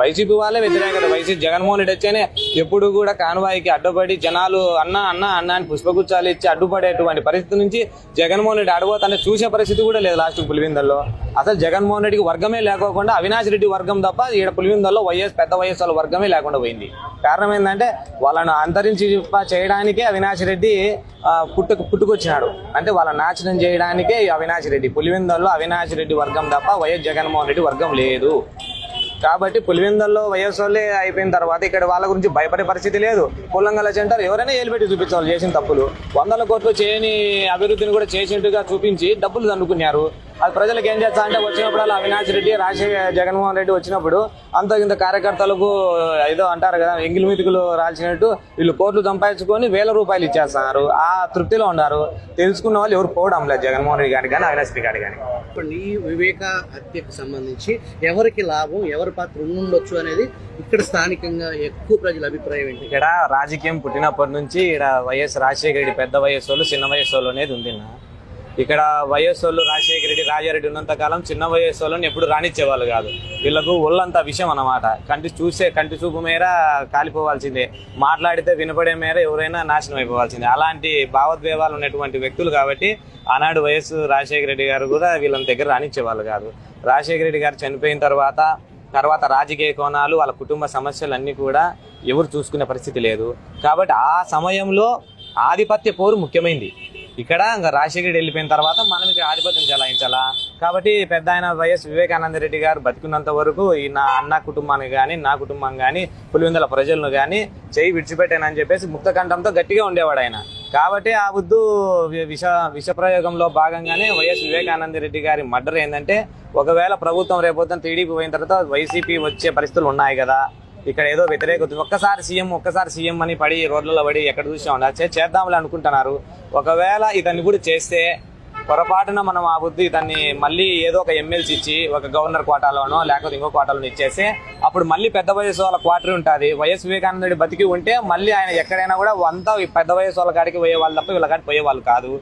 YCP వాళ్ళే వ్యతిరేకత. YCP Jaganmohan Reddy వచ్చేనే ఎప్పుడు కూడా కాన్వాయికి అడ్డుపడి జనాలు అన్న అన్న అన్న అని పుష్పగుచ్చాలు ఇచ్చి అడ్డుపడేటువంటి పరిస్థితి నుంచి జగన్మోహన్ రెడ్డి అడగోతనే చూసే పరిస్థితి కూడా లేదు లాస్ట్ పులివిందల్లో. అసలు జగన్మోహన్ రెడ్డికి వర్గమే లేకోకుండా అవినాష్ రెడ్డి వర్గం తప్ప ఈడ పులివిందల్లో వైఎస్ పెద్ద వైఎస్ వాళ్ళ వర్గమే లేకుండా పోయింది. కారణం ఏంటంటే వాళ్ళను అంతరించి చేయడానికే అవినాష్ రెడ్డి పుట్టు పుట్టుకు పుట్టుకొచ్చినాడు. అంటే వాళ్ళ నాశనం చేయడానికే అవినాష్ రెడ్డి. పులివెందల్లో అవినాష్ రెడ్డి వర్గం తప్ప వైఎస్ జగన్మోహన్ రెడ్డి వర్గం లేదు. కాబట్టి పులివెందల్లో వైఎస్ అయిపోయిన తర్వాత ఇక్కడ వాళ్ళ గురించి భయపడే పరిస్థితి లేదు. పొలంగల సెంటర్ ఎవరైనా ఏలిపెట్టి చూపించాలి చేసిన తప్పులు. వందల కోట్లు చేయని అభివృద్ధిని కూడా చేసినట్టుగా చూపించి డబ్బులు దండుకున్నారు. అది ప్రజలకు ఏం చేస్తా అంటే వచ్చినప్పుడు అవినాష్ రెడ్డి రాజశేఖర జగన్మోహన్ రెడ్డి వచ్చినప్పుడు అంత ఇంత కార్యకర్తలకు ఏదో అంటారు కదా ఎంగిలి మితుకులు రాల్చినట్టు వీళ్ళు కోట్లు సంపాదించుకొని వేల రూపాయలు ఇచ్చేస్తున్నారు. ఆ తృప్తిలో ఉన్నారు. తెలుసుకున్న వాళ్ళు ఎవరు పోవడం లేదు. జగన్మోహన్ రెడ్డి గారికి కానీ అవినాష్ రెడ్డి గారికి కానీ చెప్పండి ఈ వివేక హత్యకు సంబంధించి ఎవరికి లాభం ఎవరి పాత్ర ఉండొచ్చు అనేది ఇక్కడ స్థానికంగా ఎక్కువ ప్రజల అభిప్రాయం ఏంటి? ఇక్కడ రాజకీయం పుట్టినప్పటి నుంచి ఇక్కడ వైఎస్ రాజశేఖర రెడ్డి పెద్ద వయస్సు వాళ్ళు చిన్న వయస్సు వాళ్ళు అనేది ఉంది నా. ఇక్కడ వయస్సు వాళ్ళు రాజశేఖర రెడ్డి రాజారెడ్డి ఉన్నంత కాలం చిన్న వయస్సు వాళ్ళని ఎప్పుడు రాణించేవాళ్ళు కాదు. వీళ్ళకు ఒళ్ళంతా విషయం అనమాట కంటి చూసే కంటి చూపు మేర కాలిపోవాల్సిందే. మాట్లాడితే వినపడే మేర ఎవరైనా నాశనం అయిపోవాల్సిందే. అలాంటి భావోద్వేగాలు ఉన్నటువంటి వ్యక్తులు కాబట్టి ఆనాడు వయస్సు రాజశేఖర రెడ్డి గారు కూడా వీళ్ళని దగ్గర రానిచ్చేవాళ్ళు కాదు. రాజశేఖర రెడ్డి గారు చనిపోయిన తర్వాత తర్వాత రాజకీయ కోణాలు వాళ్ళ కుటుంబ సమస్యలు అన్నీ కూడా ఎవరు చూసుకునే పరిస్థితి లేదు. కాబట్టి ఆ సమయంలో ఆధిపత్య పోరు ముఖ్యమైంది. ఇక్కడ ఇంకా రాజశేఖర వెళ్ళిపోయిన తర్వాత మనం ఇక్కడ ఆధిపత్యం చెలాయించాలా? కాబట్టి పెద్ద ఆయన వైఎస్ వివేకానంద రెడ్డి గారు బతికున్నంత వరకు ఈ నా అన్న కుటుంబానికి కానీ నా కుటుంబం కానీ పులివెందుల ప్రజలను కానీ చేయి విడిచిపెట్టానని చెప్పేసి ముక్తకంఠంతో గట్టిగా ఉండేవాడు ఆయన. కాబట్టి ఆ వద్దు విష విష ప్రయోగంలో భాగంగానే వైఎస్ వివేకానంద రెడ్డి గారి మర్డర్ ఏంటంటే ఒకవేళ ప్రభుత్వం రేపొద్దున టీడీపీ పోయిన తర్వాత వైసీపీ వచ్చే పరిస్థితులు ఉన్నాయి కదా. ఇక్కడ ఏదో వ్యతిరేక ఒక్కసారి సీఎం ఒక్కసారి సీఎం అని పడి రోడ్లలో పడి ఎక్కడ చూసా ఉండాలి. చేద్దాంలే అనుకుంటున్నారు. ఒకవేళ ఇతన్ని కూడా చేస్తే పొరపాటున మనం ఆ బుద్ధి ఇతన్ని మళ్ళీ ఏదో ఒక ఎమ్మెల్సీ ఇచ్చి ఒక గవర్నర్ కోటాలోనో లేకపోతే ఇంకో కోటాలోనో ఇచ్చేసి అప్పుడు మళ్ళీ పెద్ద వయసు వాళ్ళ క్వార్టర్ ఉంటుంది. వైఎస్ వివేకానందుడి బతికి ఉంటే మళ్ళీ ఆయన ఎక్కడైనా కూడా అంతా పెద్ద వయసు వాళ్ళ కాడికి పోయే వాళ్ళు తప్ప వీళ్ళ కాడికి పోయే వాళ్ళు కాదు.